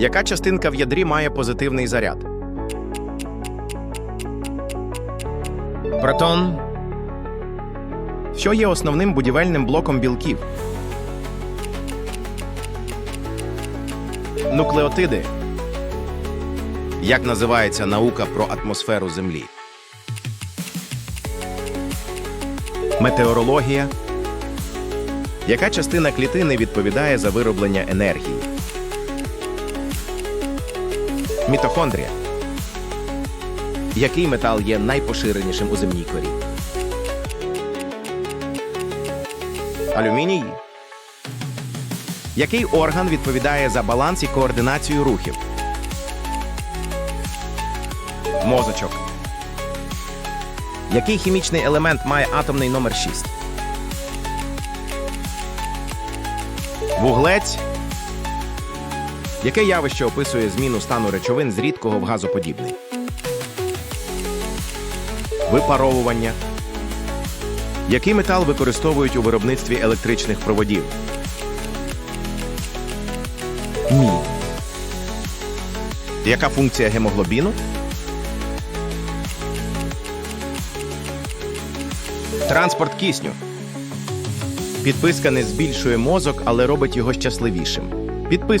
Яка частинка в ядрі має позитивний заряд? Протон. Що є основним будівельним блоком білків? Нуклеотиди. Як називається наука про атмосферу Землі? Метеорологія. Яка частина клітини відповідає за вироблення енергії? Мітохондрія. Який метал є найпоширенішим у земній корі? Алюміній. Який орган відповідає за баланс і координацію рухів? Мозочок. Який хімічний елемент має атомний номер 6? Вуглець. Яке явище описує зміну стану речовин з рідкого в газоподібний? Випаровування. Який метал використовують у виробництві електричних проводів? Мідь. Яка функція гемоглобіну? Транспорт кисню. Підписка не збільшує мозок, але робить його щасливішим. Підписуй.